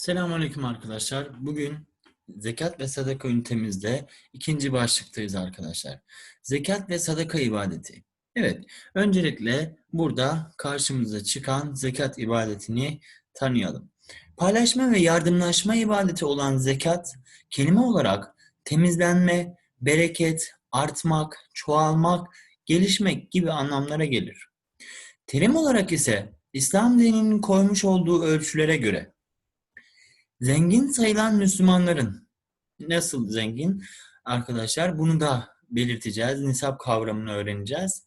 Selamünaleyküm arkadaşlar. Bugün zekat ve sadaka ünitemizde ikinci başlıktayız arkadaşlar. Zekat ve sadaka ibadeti. Evet, öncelikle burada karşımıza çıkan zekat ibadetini tanıyalım. Paylaşma ve yardımlaşma ibadeti olan zekat, kelime olarak temizlenme, bereket, artmak, çoğalmak, gelişmek gibi anlamlara gelir. Terim olarak ise İslam dininin koymuş olduğu ölçülere göre Zengin sayılan Müslümanların nasıl zengin arkadaşlar bunu da belirteceğiz. Nisap kavramını öğreneceğiz.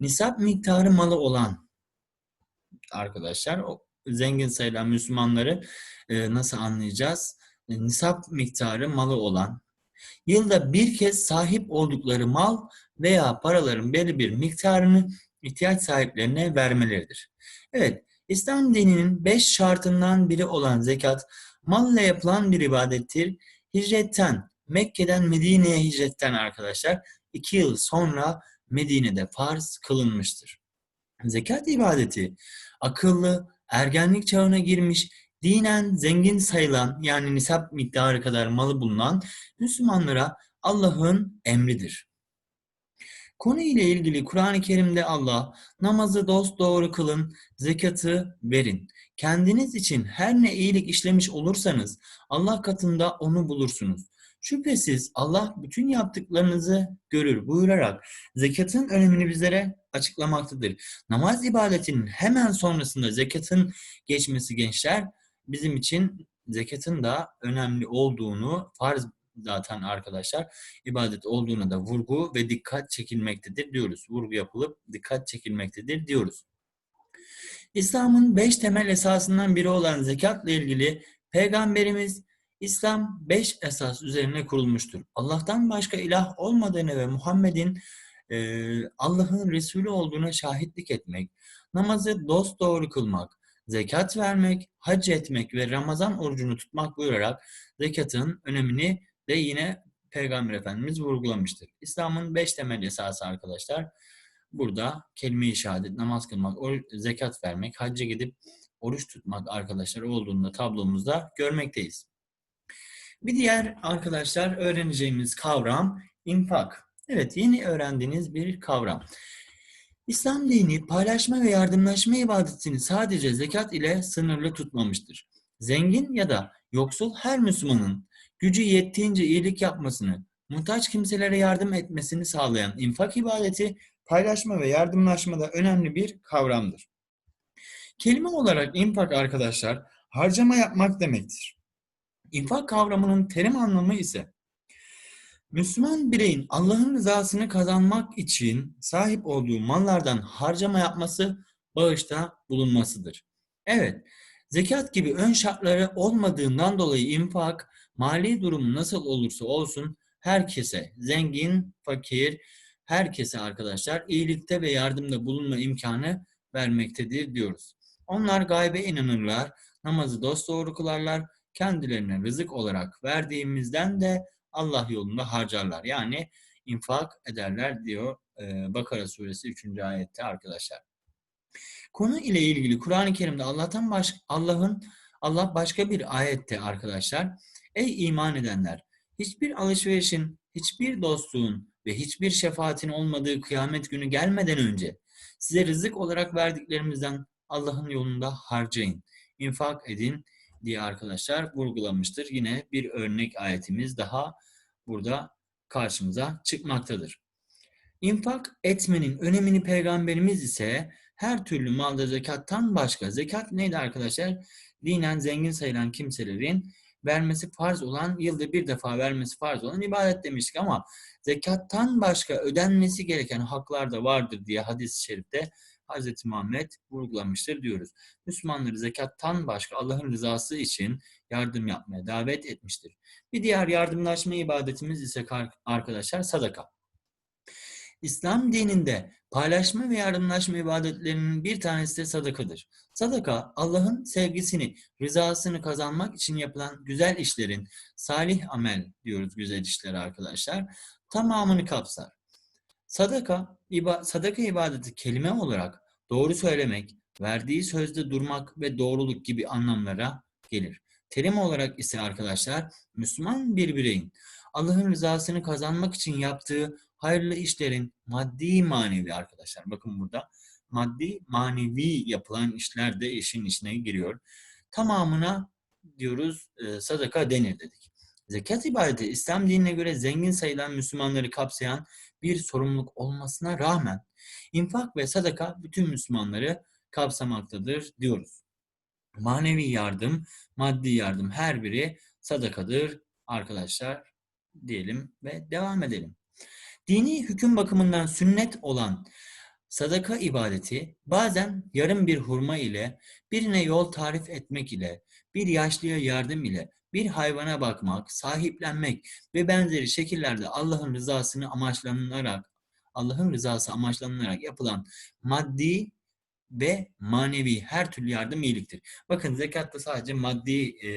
Nisap miktarı malı olan arkadaşlar o zengin sayılan Müslümanları e, nasıl anlayacağız? E, nisap miktarı malı olan yılda bir kez sahip oldukları mal veya paraların belli bir miktarını ihtiyaç sahiplerine vermeleridir. Evet, İslam dininin beş şartından biri olan zekat Mal ile yapılan bir ibadettir. Hicretten, Mekke'den Medine'ye hicretten arkadaşlar iki yıl sonra Medine'de farz kılınmıştır. Zekat ibadeti akıllı, ergenlik çağına girmiş, dinen zengin sayılan yani nisap miktarı kadar malı bulunan Müslümanlara Allah'ın emridir. Konu ile ilgili Kur'an-ı Kerim'de Allah namazı dost doğru kılın, zekatı verin. Kendiniz için her ne iyilik işlemiş olursanız Allah katında onu bulursunuz. Şüphesiz Allah bütün yaptıklarınızı görür buyurarak zekatın önemini bizlere açıklamaktadır. Namaz ibadetinin hemen sonrasında zekatın geçmesi gençler bizim için zekatın da önemli olduğunu farz zaten arkadaşlar ibadet olduğuna da vurgu ve dikkat çekilmektedir diyoruz. Vurgu yapılıp dikkat çekilmektedir diyoruz. İslam'ın beş temel esasından biri olan zekatla ilgili Peygamberimiz İslam beş esas üzerine kurulmuştur. Allah'tan başka ilah olmadığını ve Muhammed'in e, Allah'ın Resulü olduğuna şahitlik etmek, namazı dost doğru kılmak, zekat vermek, hac etmek ve Ramazan orucunu tutmak buyurarak zekatın önemini de yine Peygamber Efendimiz vurgulamıştır. İslam'ın beş temel esası arkadaşlar. Burada kelime-i şehadet, namaz kılmak, zekat vermek, hacca gidip oruç tutmak arkadaşlar olduğunda tablomuzda görmekteyiz. Bir diğer arkadaşlar öğreneceğimiz kavram infak. Evet yeni öğrendiğiniz bir kavram. İslam dini paylaşma ve yardımlaşma ibadetini sadece zekat ile sınırlı tutmamıştır. Zengin ya da yoksul her Müslümanın gücü yettiğince iyilik yapmasını, muhtaç kimselere yardım etmesini sağlayan infak ibadeti paylaşma ve yardımlaşmada önemli bir kavramdır. Kelime olarak infak arkadaşlar harcama yapmak demektir. İnfak kavramının terim anlamı ise Müslüman bireyin Allah'ın rızasını kazanmak için sahip olduğu mallardan harcama yapması, bağışta bulunmasıdır. Evet, zekat gibi ön şartları olmadığından dolayı infak, mali durumu nasıl olursa olsun herkese, zengin, fakir, herkese arkadaşlar iyilikte ve yardımda bulunma imkanı vermektedir diyoruz. Onlar gaybe inanırlar, namazı dosdoğru kılarlar, kendilerine rızık olarak verdiğimizden de Allah yolunda harcarlar. Yani infak ederler diyor e, Bakara suresi 3. ayette arkadaşlar. Konu ile ilgili Kur'an-ı Kerim'de Allah'tan baş Allah'ın Allah başka bir ayette arkadaşlar ey iman edenler hiçbir alışverişin, hiçbir dostluğun ve hiçbir şefaatin olmadığı kıyamet günü gelmeden önce size rızık olarak verdiklerimizden Allah'ın yolunda harcayın, infak edin diye arkadaşlar vurgulamıştır. Yine bir örnek ayetimiz daha burada karşımıza çıkmaktadır. İnfak etmenin önemini peygamberimiz ise her türlü malda zekattan başka. Zekat neydi arkadaşlar? Dinen zengin sayılan kimselerin vermesi farz olan, yılda bir defa vermesi farz olan ibadet demiştik ama zekattan başka ödenmesi gereken haklar da vardır diye hadis-i şerifte Hz. Muhammed vurgulamıştır diyoruz. Müslümanları zekattan başka Allah'ın rızası için yardım yapmaya davet etmiştir. Bir diğer yardımlaşma ibadetimiz ise arkadaşlar sadaka. İslam dininde paylaşma ve yardımlaşma ibadetlerinin bir tanesi de sadakadır. Sadaka Allah'ın sevgisini, rızasını kazanmak için yapılan güzel işlerin, salih amel diyoruz güzel işlere arkadaşlar, tamamını kapsar. Sadaka, iba, sadaka ibadeti kelime olarak doğru söylemek, verdiği sözde durmak ve doğruluk gibi anlamlara gelir. Terim olarak ise arkadaşlar Müslüman bir bireyin Allah'ın rızasını kazanmak için yaptığı hayırlı işlerin maddi manevi arkadaşlar. Bakın burada maddi manevi yapılan işler de işin içine giriyor. Tamamına diyoruz e, sadaka denir dedik. Zekat ibadeti İslam dinine göre zengin sayılan Müslümanları kapsayan bir sorumluluk olmasına rağmen infak ve sadaka bütün Müslümanları kapsamaktadır diyoruz. Manevi yardım, maddi yardım her biri sadakadır arkadaşlar diyelim ve devam edelim. Dini hüküm bakımından sünnet olan sadaka ibadeti bazen yarım bir hurma ile, birine yol tarif etmek ile, bir yaşlıya yardım ile, bir hayvana bakmak, sahiplenmek ve benzeri şekillerde Allah'ın rızasını amaçlanarak, Allah'ın rızası amaçlanarak yapılan maddi ve manevi her türlü yardım iyiliktir. Bakın zekatta sadece maddi e,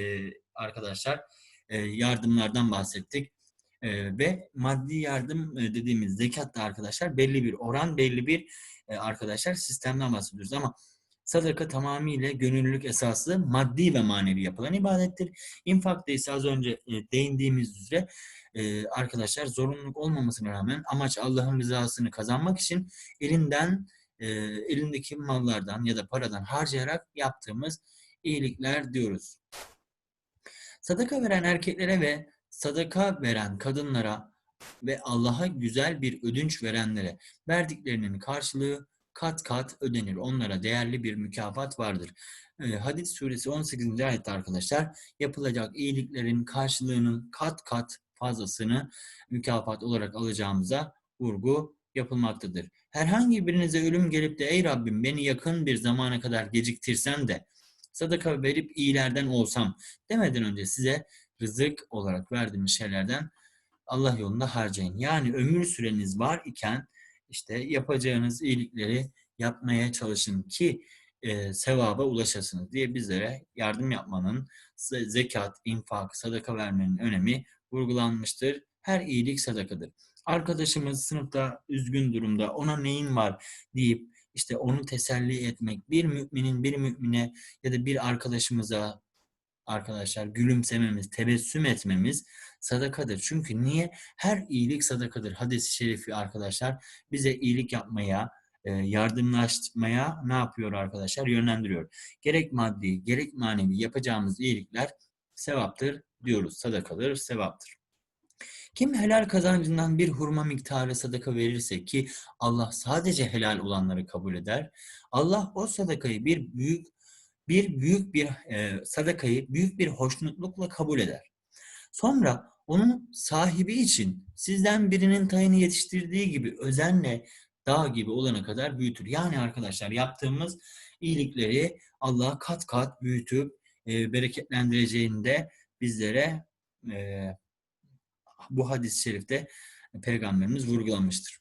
arkadaşlar e, yardımlardan bahsettik. Ve maddi yardım dediğimiz zekatta arkadaşlar belli bir oran, belli bir arkadaşlar sistemden bahsediyoruz ama sadaka tamamıyla gönüllülük esaslı maddi ve manevi yapılan ibadettir. İnfakta ise az önce değindiğimiz üzere arkadaşlar zorunluluk olmamasına rağmen amaç Allah'ın rızasını kazanmak için elinden elindeki mallardan ya da paradan harcayarak yaptığımız iyilikler diyoruz. Sadaka veren erkeklere ve sadaka veren kadınlara ve Allah'a güzel bir ödünç verenlere verdiklerinin karşılığı kat kat ödenir. Onlara değerli bir mükafat vardır. E, Hadis suresi 18. ayette arkadaşlar yapılacak iyiliklerin karşılığının kat kat fazlasını mükafat olarak alacağımıza vurgu yapılmaktadır. Herhangi birinize ölüm gelip de ey Rabbim beni yakın bir zamana kadar geciktirsen de sadaka verip iyilerden olsam demeden önce size rızık olarak verdiğimiz şeylerden Allah yolunda harcayın. Yani ömür süreniz var iken işte yapacağınız iyilikleri yapmaya çalışın ki e, sevaba ulaşasınız diye bizlere yardım yapmanın, zekat, infak, sadaka vermenin önemi vurgulanmıştır. Her iyilik sadakadır. Arkadaşımız sınıfta üzgün durumda, ona neyin var deyip işte onu teselli etmek, bir müminin bir mümine ya da bir arkadaşımıza arkadaşlar gülümsememiz, tebessüm etmemiz sadakadır. Çünkü niye? Her iyilik sadakadır. Hadis-i şerifi arkadaşlar bize iyilik yapmaya, e, yardımlaşmaya ne yapıyor arkadaşlar? Yönlendiriyor. Gerek maddi, gerek manevi yapacağımız iyilikler sevaptır diyoruz. Sadakadır, sevaptır. Kim helal kazancından bir hurma miktarı sadaka verirse ki Allah sadece helal olanları kabul eder. Allah o sadakayı bir büyük bir büyük bir e, sadakayı büyük bir hoşnutlukla kabul eder. Sonra onun sahibi için sizden birinin tayını yetiştirdiği gibi özenle dağ gibi olana kadar büyütür. Yani arkadaşlar yaptığımız iyilikleri Allah kat kat büyütüp e, bereketlendireceğinde bizlere e, bu hadis-i şerifte Peygamberimiz vurgulamıştır.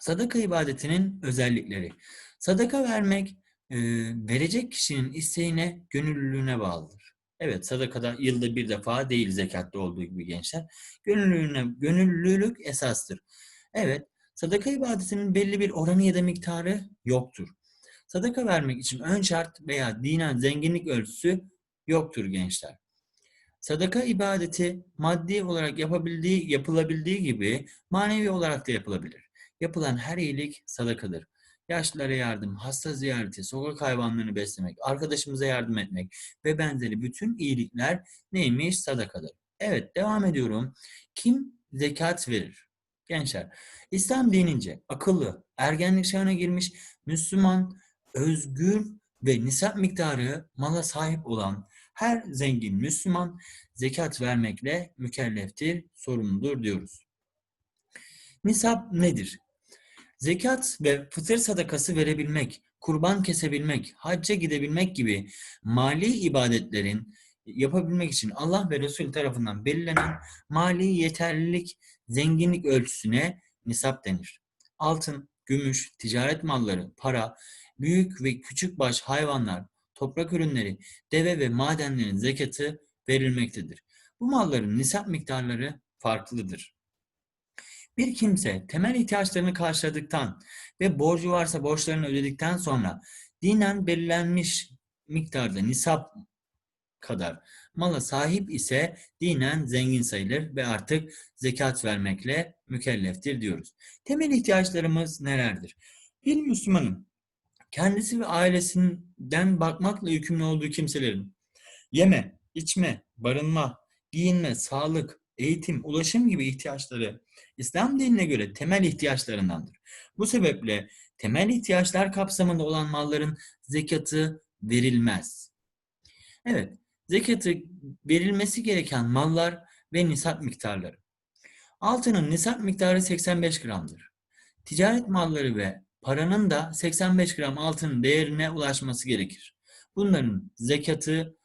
Sadaka ibadetinin özellikleri. Sadaka vermek e, verecek kişinin isteğine, gönüllülüğüne bağlıdır. Evet sadakada yılda bir defa değil zekatta olduğu gibi gençler. Gönüllülüğüne, gönüllülük esastır. Evet sadaka ibadetinin belli bir oranı ya da miktarı yoktur. Sadaka vermek için ön şart veya dinen zenginlik ölçüsü yoktur gençler. Sadaka ibadeti maddi olarak yapabildiği, yapılabildiği gibi manevi olarak da yapılabilir. Yapılan her iyilik sadakadır. Yaşlılara yardım, hasta ziyareti, sokak hayvanlarını beslemek, arkadaşımıza yardım etmek ve benzeri bütün iyilikler neymiş? Sadakadır. Evet devam ediyorum. Kim zekat verir? Gençler, İslam dinince akıllı, ergenlik çağına girmiş, Müslüman, özgür ve nisap miktarı mala sahip olan her zengin Müslüman zekat vermekle mükelleftir, sorumludur diyoruz. Nisap nedir? Zekat ve fıtır sadakası verebilmek, kurban kesebilmek, hacca gidebilmek gibi mali ibadetlerin yapabilmek için Allah ve Resul tarafından belirlenen mali yeterlilik, zenginlik ölçüsüne nisap denir. Altın, gümüş, ticaret malları, para, büyük ve küçük baş hayvanlar, toprak ürünleri, deve ve madenlerin zekatı verilmektedir. Bu malların nisap miktarları farklıdır. Bir kimse temel ihtiyaçlarını karşıladıktan ve borcu varsa borçlarını ödedikten sonra dinen belirlenmiş miktarda nisap kadar mala sahip ise dinen zengin sayılır ve artık zekat vermekle mükelleftir diyoruz. Temel ihtiyaçlarımız nelerdir? Bir Müslümanın kendisi ve ailesinden bakmakla yükümlü olduğu kimselerin yeme, içme, barınma, giyinme, sağlık, eğitim, ulaşım gibi ihtiyaçları İslam dinine göre temel ihtiyaçlarındandır. Bu sebeple temel ihtiyaçlar kapsamında olan malların zekatı verilmez. Evet, zekatı verilmesi gereken mallar ve nisap miktarları. Altının nisap miktarı 85 gramdır. Ticaret malları ve paranın da 85 gram altının değerine ulaşması gerekir. Bunların zekatı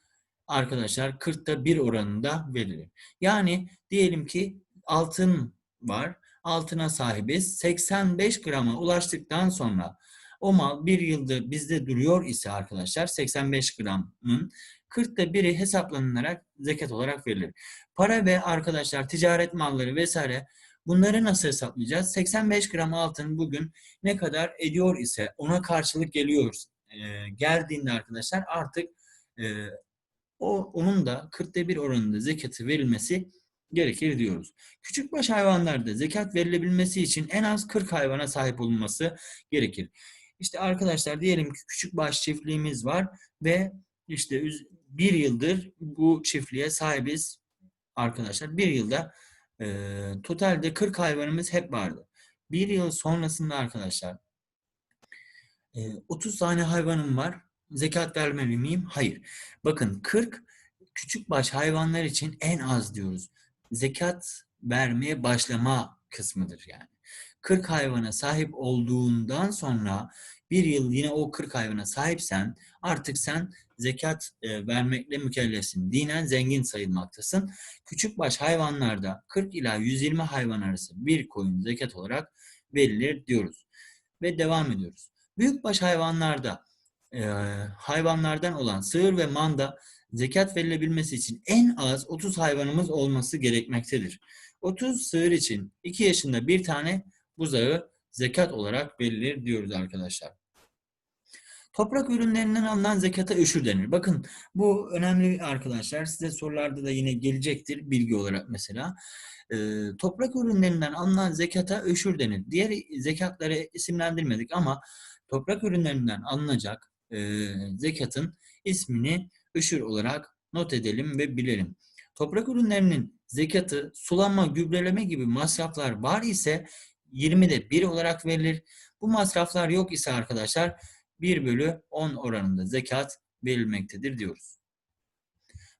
arkadaşlar 40'ta 1 oranında verilir. Yani diyelim ki altın var. Altına sahibiz. 85 grama ulaştıktan sonra o mal bir yıldır bizde duruyor ise arkadaşlar 85 gramın 40'ta biri hesaplanılarak zekat olarak verilir. Para ve arkadaşlar ticaret malları vesaire bunları nasıl hesaplayacağız? 85 gram altın bugün ne kadar ediyor ise ona karşılık geliyoruz. Ee, geldiğinde arkadaşlar artık e, o onun da 40'ta bir oranında zekatı verilmesi gerekir diyoruz. Küçükbaş hayvanlarda zekat verilebilmesi için en az 40 hayvana sahip olunması gerekir. İşte arkadaşlar diyelim ki küçükbaş çiftliğimiz var ve işte bir yıldır bu çiftliğe sahibiz arkadaşlar. Bir yılda e, totalde 40 hayvanımız hep vardı. Bir yıl sonrasında arkadaşlar e, 30 tane hayvanım var. Zekat vermeli miyim? Hayır. Bakın 40 küçükbaş hayvanlar için en az diyoruz. Zekat vermeye başlama kısmıdır yani. 40 hayvana sahip olduğundan sonra bir yıl yine o 40 hayvana sahipsen artık sen zekat e, vermekle mükellefsin. Dinen zengin sayılmaktasın. Küçükbaş hayvanlarda 40 ila 120 hayvan arası bir koyun zekat olarak verilir diyoruz. Ve devam ediyoruz. Büyükbaş hayvanlarda e, hayvanlardan olan sığır ve manda zekat verilebilmesi için en az 30 hayvanımız olması gerekmektedir. 30 sığır için 2 yaşında bir tane buzağı zekat olarak verilir diyoruz arkadaşlar. Toprak ürünlerinden alınan zekata öşür denir. Bakın bu önemli arkadaşlar. Size sorularda da yine gelecektir bilgi olarak mesela. Ee, toprak ürünlerinden alınan zekata öşür denir. Diğer zekatları isimlendirmedik ama toprak ürünlerinden alınacak e, zekatın ismini öşür olarak not edelim ve bilelim. Toprak ürünlerinin zekatı, sulama, gübreleme gibi masraflar var ise 20'de 1 olarak verilir. Bu masraflar yok ise arkadaşlar 1 bölü 10 oranında zekat verilmektedir diyoruz.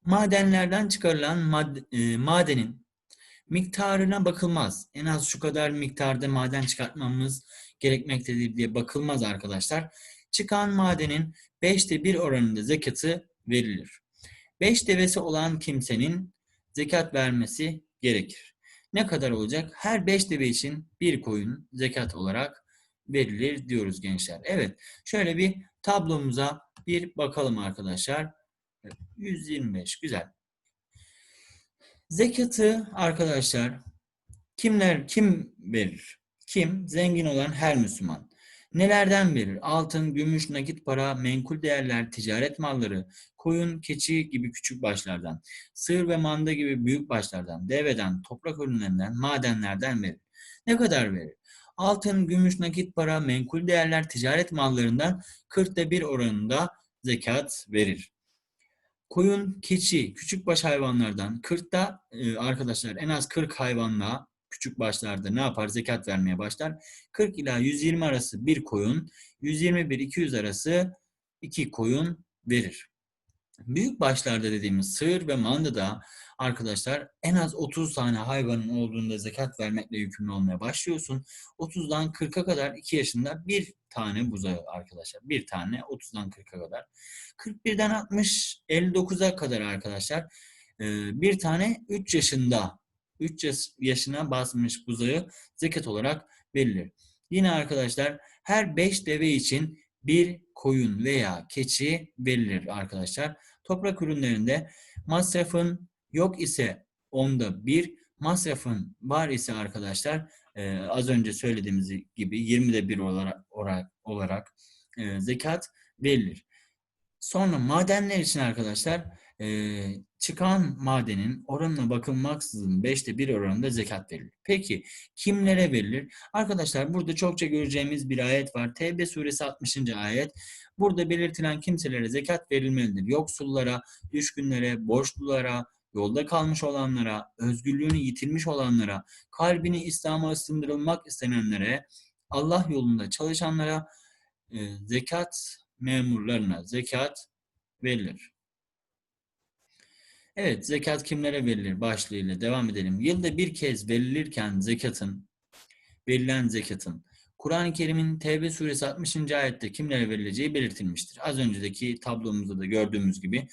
Madenlerden çıkarılan mad e, madenin miktarına bakılmaz. En az şu kadar miktarda maden çıkartmamız gerekmektedir diye bakılmaz arkadaşlar. Çıkan madenin 5'te 1 oranında zekatı verilir. 5 devesi olan kimsenin zekat vermesi gerekir. Ne kadar olacak? Her 5 deve için bir koyun zekat olarak verilir diyoruz gençler. Evet şöyle bir tablomuza bir bakalım arkadaşlar. 125 güzel. Zekatı arkadaşlar kimler kim verir? Kim? Zengin olan her Müslüman. Nelerden verir? Altın, gümüş, nakit para, menkul değerler, ticaret malları, koyun, keçi gibi küçük başlardan, sığır ve manda gibi büyük başlardan, deveden, toprak ürünlerinden, madenlerden verir. Ne kadar verir? Altın, gümüş, nakit para, menkul değerler, ticaret mallarından 40'ta bir oranında zekat verir. Koyun, keçi, küçük baş hayvanlardan 40'ta e, arkadaşlar en az 40 hayvanla küçük başlarda ne yapar? Zekat vermeye başlar. 40 ila 120 arası bir koyun, 121-200 arası iki koyun verir. Büyük başlarda dediğimiz sığır ve mandada arkadaşlar en az 30 tane hayvanın olduğunda zekat vermekle yükümlü olmaya başlıyorsun. 30'dan 40'a kadar 2 yaşında bir tane buzağı arkadaşlar. Bir tane 30'dan 40'a kadar. 41'den 60 59'a kadar arkadaşlar bir tane 3 yaşında 3 yaşına basmış buzağı zekat olarak verilir. Yine arkadaşlar her 5 deve için bir koyun veya keçi verilir arkadaşlar. Toprak ürünlerinde masrafın yok ise onda bir, masrafın var ise arkadaşlar e, az önce söylediğimiz gibi 20'de bir olarak, olarak, olarak e, zekat verilir. Sonra madenler için arkadaşlar e, çıkan madenin oranına bakılmaksızın 5'te 1 oranında zekat verilir. Peki kimlere verilir? Arkadaşlar burada çokça göreceğimiz bir ayet var. Tevbe suresi 60. ayet. Burada belirtilen kimselere zekat verilmelidir. Yoksullara, düşkünlere, borçlulara, yolda kalmış olanlara, özgürlüğünü yitirmiş olanlara, kalbini İslam'a ısındırılmak istenenlere, Allah yolunda çalışanlara, e, zekat memurlarına zekat verilir. Evet, zekat kimlere verilir başlığıyla devam edelim. Yılda bir kez verilirken zekatın, verilen zekatın, Kur'an-ı Kerim'in Tevbe suresi 60. ayette kimlere verileceği belirtilmiştir. Az önceki tablomuzda da gördüğümüz gibi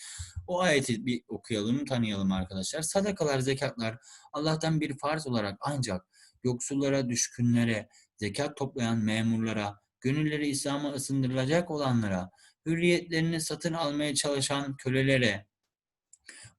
o ayeti bir okuyalım, tanıyalım arkadaşlar. Sadakalar, zekatlar Allah'tan bir farz olarak ancak yoksullara, düşkünlere, zekat toplayan memurlara, gönülleri İslam'a ısındırılacak olanlara, hürriyetlerini satın almaya çalışan kölelere,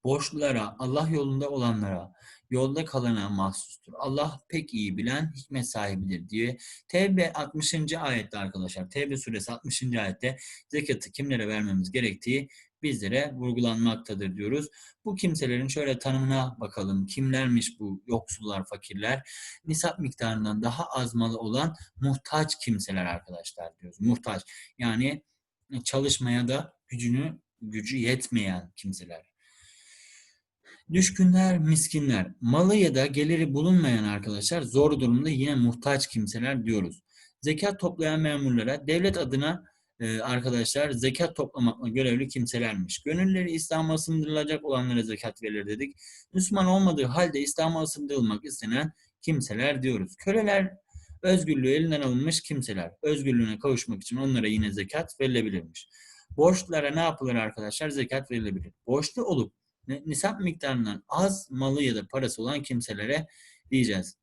borçlulara, Allah yolunda olanlara, yolda kalana mahsustur. Allah pek iyi bilen hikmet sahibidir diye Tevbe 60. ayette arkadaşlar, Tevbe suresi 60. ayette zekatı kimlere vermemiz gerektiği bizlere vurgulanmaktadır diyoruz. Bu kimselerin şöyle tanımına bakalım. Kimlermiş bu yoksullar, fakirler? Nisap miktarından daha az malı olan muhtaç kimseler arkadaşlar diyoruz. Muhtaç. Yani çalışmaya da gücünü gücü yetmeyen kimseler. Düşkünler, miskinler, malı ya da geliri bulunmayan arkadaşlar zor durumda yine muhtaç kimseler diyoruz. Zekat toplayan memurlara devlet adına e, arkadaşlar zekat toplamakla görevli kimselermiş. Gönülleri İslam'a ısındırılacak olanlara zekat verilir dedik. Müslüman olmadığı halde İslam'a ısındırılmak istenen kimseler diyoruz. Köleler özgürlüğü elinden alınmış kimseler. Özgürlüğüne kavuşmak için onlara yine zekat verilebilirmiş. Borçlulara ne yapılır arkadaşlar? Zekat verilebilir. Borçlu olup nisap miktarından az malı ya da parası olan kimselere diyeceğiz.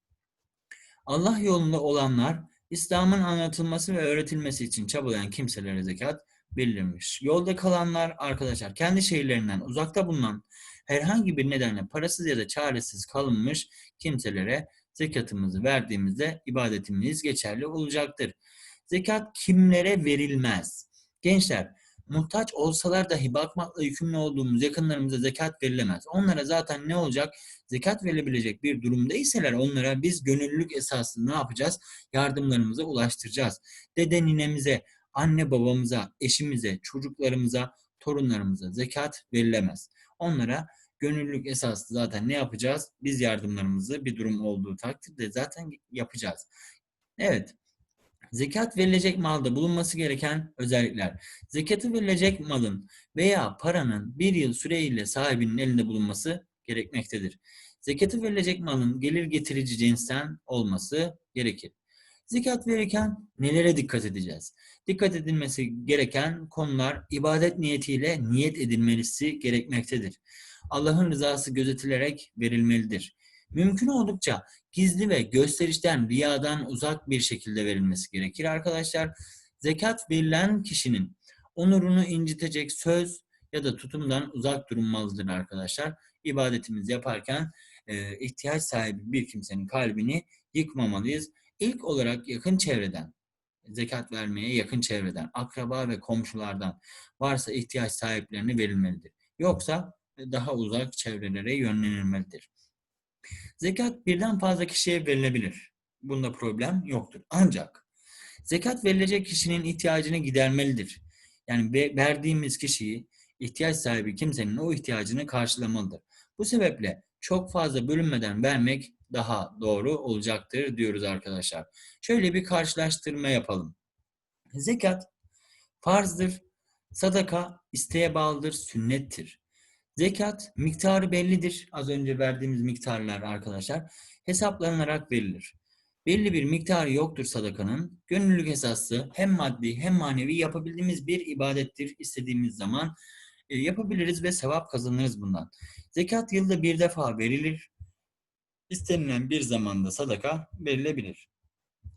Allah yolunda olanlar İslam'ın anlatılması ve öğretilmesi için çabalayan kimselere zekat verilmiş. Yolda kalanlar arkadaşlar kendi şehirlerinden uzakta bulunan herhangi bir nedenle parasız ya da çaresiz kalınmış kimselere zekatımızı verdiğimizde ibadetimiz geçerli olacaktır. Zekat kimlere verilmez? Gençler muhtaç olsalar dahi bakmakla yükümlü olduğumuz yakınlarımıza zekat verilemez. Onlara zaten ne olacak? Zekat verilebilecek bir durumdaysalar onlara biz gönüllülük esasında ne yapacağız? Yardımlarımızı ulaştıracağız. Dede ninemize, anne babamıza, eşimize, çocuklarımıza, torunlarımıza zekat verilemez. Onlara gönüllülük esaslı zaten ne yapacağız? Biz yardımlarımızı bir durum olduğu takdirde zaten yapacağız. Evet. Zekat verilecek malda bulunması gereken özellikler. Zekatı verilecek malın veya paranın bir yıl süreyle sahibinin elinde bulunması gerekmektedir. Zekatı verilecek malın gelir getirici cinsten olması gerekir. Zekat verirken nelere dikkat edeceğiz? Dikkat edilmesi gereken konular ibadet niyetiyle niyet edilmesi gerekmektedir. Allah'ın rızası gözetilerek verilmelidir. Mümkün oldukça gizli ve gösterişten, riyadan uzak bir şekilde verilmesi gerekir arkadaşlar. Zekat verilen kişinin onurunu incitecek söz ya da tutumdan uzak durulmalıdır arkadaşlar. İbadetimizi yaparken e, ihtiyaç sahibi bir kimsenin kalbini yıkmamalıyız. İlk olarak yakın çevreden, zekat vermeye yakın çevreden, akraba ve komşulardan varsa ihtiyaç sahiplerine verilmelidir. Yoksa daha uzak çevrelere yönlenilmelidir. Zekat birden fazla kişiye verilebilir. Bunda problem yoktur. Ancak zekat verilecek kişinin ihtiyacını gidermelidir. Yani verdiğimiz kişiyi ihtiyaç sahibi kimsenin o ihtiyacını karşılamalıdır. Bu sebeple çok fazla bölünmeden vermek daha doğru olacaktır diyoruz arkadaşlar. Şöyle bir karşılaştırma yapalım. Zekat farzdır, sadaka isteğe bağlıdır, sünnettir. Zekat miktarı bellidir. Az önce verdiğimiz miktarlar arkadaşlar hesaplanarak verilir. Belli bir miktarı yoktur sadakanın. Gönüllülük esaslı hem maddi hem manevi yapabildiğimiz bir ibadettir. İstediğimiz zaman e, yapabiliriz ve sevap kazanırız bundan. Zekat yılda bir defa verilir. İstenilen bir zamanda sadaka verilebilir.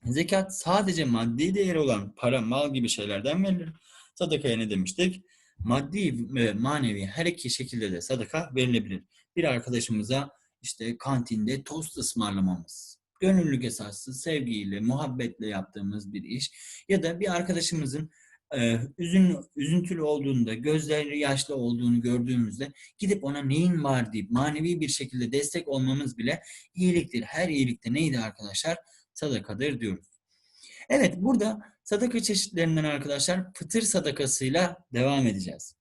Zekat sadece maddi değeri olan para, mal gibi şeylerden verilir. Sadakaya ne demiştik? Maddi ve manevi her iki şekilde de sadaka verilebilir. Bir arkadaşımıza işte kantinde tost ısmarlamamız, gönüllülük esaslı sevgiyle, muhabbetle yaptığımız bir iş ya da bir arkadaşımızın e, üzün, üzüntülü olduğunda, gözleri yaşlı olduğunu gördüğümüzde gidip ona neyin var deyip manevi bir şekilde destek olmamız bile iyiliktir. Her iyilikte neydi arkadaşlar? Sadakadır diyoruz. Evet burada sadaka çeşitlerinden arkadaşlar fıtır sadakasıyla devam edeceğiz.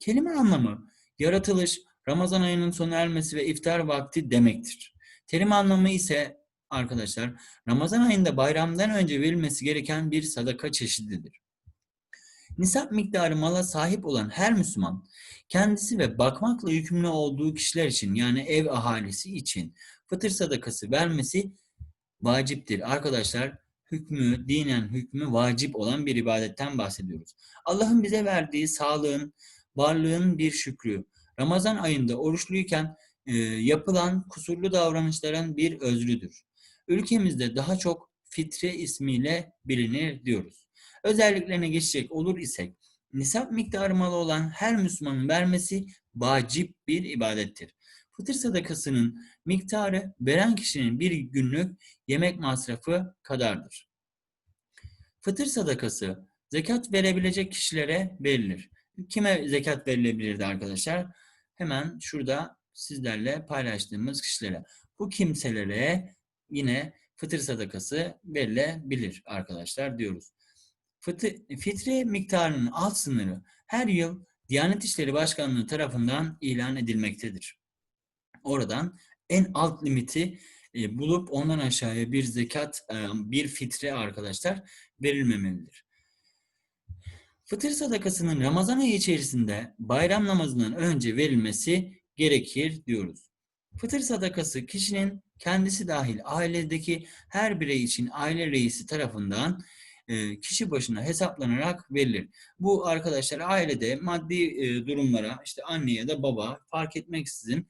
Kelime anlamı yaratılış, Ramazan ayının sona ermesi ve iftar vakti demektir. Terim anlamı ise arkadaşlar Ramazan ayında bayramdan önce verilmesi gereken bir sadaka çeşididir. Nisap miktarı mala sahip olan her Müslüman kendisi ve bakmakla yükümlü olduğu kişiler için yani ev ahalisi için fıtır sadakası vermesi vaciptir. Arkadaşlar hükmü, dinen hükmü vacip olan bir ibadetten bahsediyoruz. Allah'ın bize verdiği sağlığın, varlığın bir şükrü. Ramazan ayında oruçluyken e, yapılan kusurlu davranışların bir özrüdür. Ülkemizde daha çok fitre ismiyle bilinir diyoruz. Özelliklerine geçecek olur isek, nisap miktarı malı olan her Müslümanın vermesi vacip bir ibadettir. Fıtır sadakasının miktarı veren kişinin bir günlük yemek masrafı kadardır. Fıtır sadakası zekat verebilecek kişilere verilir. Kime zekat verilebilirdi arkadaşlar? Hemen şurada sizlerle paylaştığımız kişilere. Bu kimselere yine fıtır sadakası verilebilir arkadaşlar diyoruz. Fıtı, fitre miktarının alt sınırı her yıl Diyanet İşleri Başkanlığı tarafından ilan edilmektedir. Oradan en alt limiti e, bulup ondan aşağıya bir zekat, e, bir fitre arkadaşlar verilmemelidir. Fıtır sadakasının Ramazan ayı içerisinde bayram namazından önce verilmesi gerekir diyoruz. Fıtır sadakası kişinin kendisi dahil ailedeki her birey için aile reisi tarafından e, kişi başına hesaplanarak verilir. Bu arkadaşlar ailede maddi durumlara işte anne ya da baba fark etmeksizin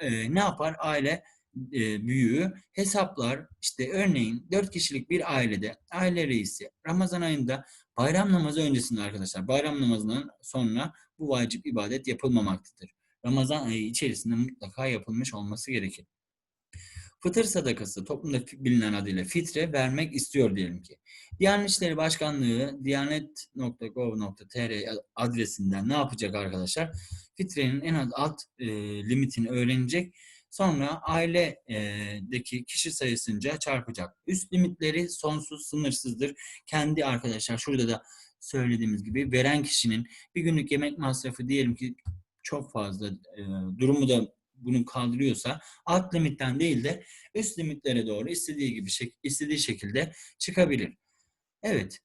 e, ne yapar? Aile e, büyüğü hesaplar işte örneğin 4 kişilik bir ailede aile reisi Ramazan ayında bayram namazı öncesinde arkadaşlar bayram namazından sonra bu vacip ibadet yapılmamaktadır. Ramazan ayı içerisinde mutlaka yapılmış olması gerekir. Fıtır sadakası toplumda bilinen adıyla fitre vermek istiyor diyelim ki. Diyanet İşleri Başkanlığı diyanet.gov.tr adresinden ne yapacak arkadaşlar? Fitrenin en az alt e, limitini öğrenecek. Sonra ailedeki kişi sayısınca çarpacak. Üst limitleri sonsuz, sınırsızdır. Kendi arkadaşlar şurada da söylediğimiz gibi veren kişinin bir günlük yemek masrafı diyelim ki çok fazla e, durumu da bunu kaldırıyorsa alt limitten değil de üst limitlere doğru istediği gibi istediği şekilde çıkabilir. Evet.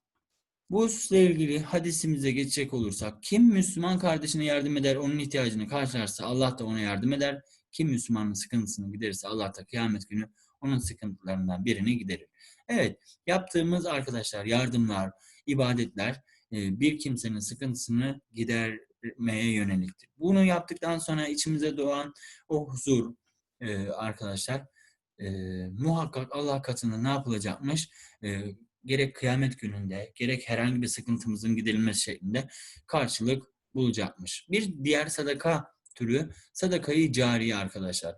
Bu hususla ilgili hadisimize geçecek olursak kim Müslüman kardeşine yardım eder, onun ihtiyacını karşılarsa Allah da ona yardım eder. Kim Müslümanın sıkıntısını giderirse Allah da kıyamet günü onun sıkıntılarından birini giderir. Evet, yaptığımız arkadaşlar yardımlar, ibadetler e, bir kimsenin sıkıntısını gidermeye yöneliktir. Bunu yaptıktan sonra içimize doğan o huzur e, arkadaşlar e, muhakkak Allah katında ne yapılacakmış? Gerek kıyamet gününde, gerek herhangi bir sıkıntımızın giderilmesi şeklinde karşılık bulacakmış. Bir diğer sadaka türü sadakayı cariye arkadaşlar.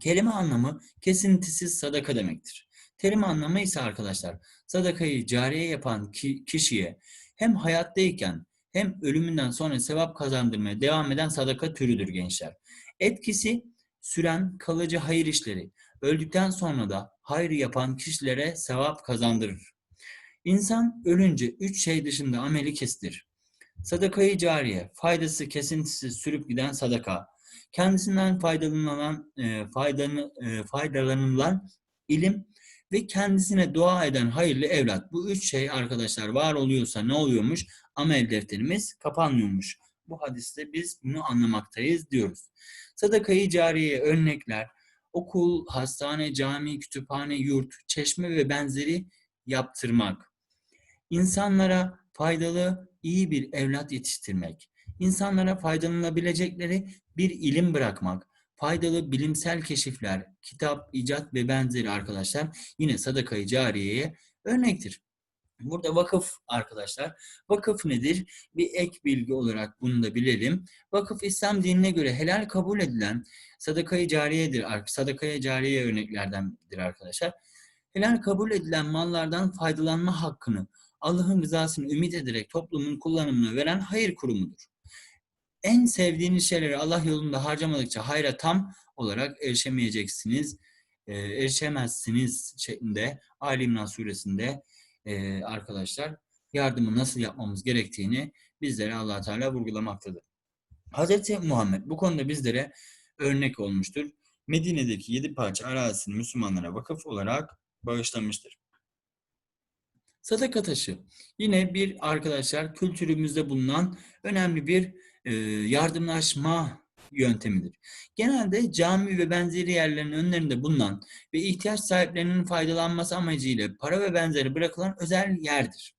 Kelime anlamı kesintisiz sadaka demektir. Terim anlamı ise arkadaşlar sadakayı cariye yapan ki, kişiye hem hayattayken hem ölümünden sonra sevap kazandırmaya devam eden sadaka türüdür gençler. Etkisi süren kalıcı hayır işleri, öldükten sonra da hayır yapan kişilere sevap kazandırır. İnsan ölünce üç şey dışında ameli kesilir. Sadakayı cariye, faydası kesintisiz sürüp giden sadaka, kendisinden faydalanılan, e, faydanı, e, faydalanılan ilim ve kendisine dua eden hayırlı evlat. Bu üç şey arkadaşlar var oluyorsa ne oluyormuş? Amel defterimiz kapanmıyormuş. Bu hadiste biz bunu anlamaktayız diyoruz. Sadakayı cariye örnekler, okul, hastane, cami, kütüphane, yurt, çeşme ve benzeri yaptırmak. İnsanlara faydalı, iyi bir evlat yetiştirmek, insanlara faydalanabilecekleri bir ilim bırakmak, faydalı bilimsel keşifler, kitap, icat ve benzeri arkadaşlar yine sadakayı cariyeye örnektir. Burada vakıf arkadaşlar. Vakıf nedir? Bir ek bilgi olarak bunu da bilelim. Vakıf İslam dinine göre helal kabul edilen sadakayı cariyedir. Sadakaya cariye örneklerdendir arkadaşlar. Helal kabul edilen mallardan faydalanma hakkını Allah'ın rızasını ümit ederek toplumun kullanımına veren hayır kurumudur. En sevdiğiniz şeyleri Allah yolunda harcamadıkça hayra tam olarak erişemeyeceksiniz, e, erişemezsiniz şeklinde Ali İmran suresinde e, arkadaşlar yardımı nasıl yapmamız gerektiğini bizlere allah Teala vurgulamaktadır. Hz. Muhammed bu konuda bizlere örnek olmuştur. Medine'deki yedi parça arazisini Müslümanlara vakıf olarak bağışlamıştır. Sadaka taşı yine bir arkadaşlar kültürümüzde bulunan önemli bir yardımlaşma yöntemidir. Genelde cami ve benzeri yerlerin önlerinde bulunan ve ihtiyaç sahiplerinin faydalanması amacıyla para ve benzeri bırakılan özel yerdir.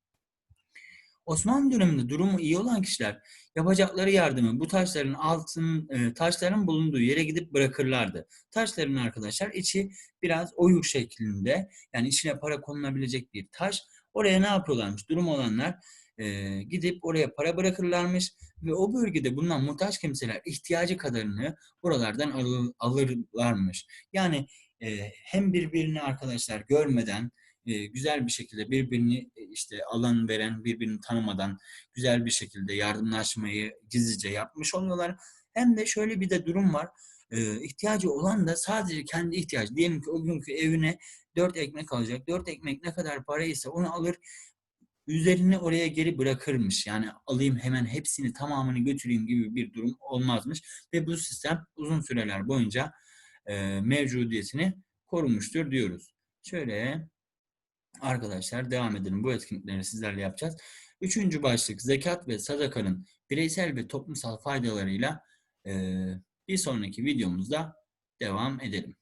Osmanlı döneminde durumu iyi olan kişiler yapacakları yardımı bu taşların altın e, taşların bulunduğu yere gidip bırakırlardı. Taşların arkadaşlar içi biraz oyuk şeklinde yani içine para konulabilecek bir taş. Oraya ne yapıyorlarmış? Durum olanlar e, gidip oraya para bırakırlarmış ve o bölgede bulunan muhtaç kimseler ihtiyacı kadarını buralardan alır, alırlarmış. Yani e, hem birbirini arkadaşlar görmeden e, güzel bir şekilde birbirini e, işte alan veren, birbirini tanımadan güzel bir şekilde yardımlaşmayı gizlice yapmış oluyorlar. Hem de şöyle bir de durum var. E, ihtiyacı olan da sadece kendi ihtiyacı. Diyelim ki o günkü evine dört ekmek alacak. Dört ekmek ne kadar paraysa onu alır üzerini oraya geri bırakırmış. Yani alayım hemen hepsini tamamını götüreyim gibi bir durum olmazmış. Ve bu sistem uzun süreler boyunca e, mevcudiyetini korumuştur diyoruz. Şöyle arkadaşlar devam edelim. Bu etkinlikleri sizlerle yapacağız. Üçüncü başlık zekat ve sadakanın bireysel ve toplumsal faydalarıyla e, bir sonraki videomuzda devam edelim.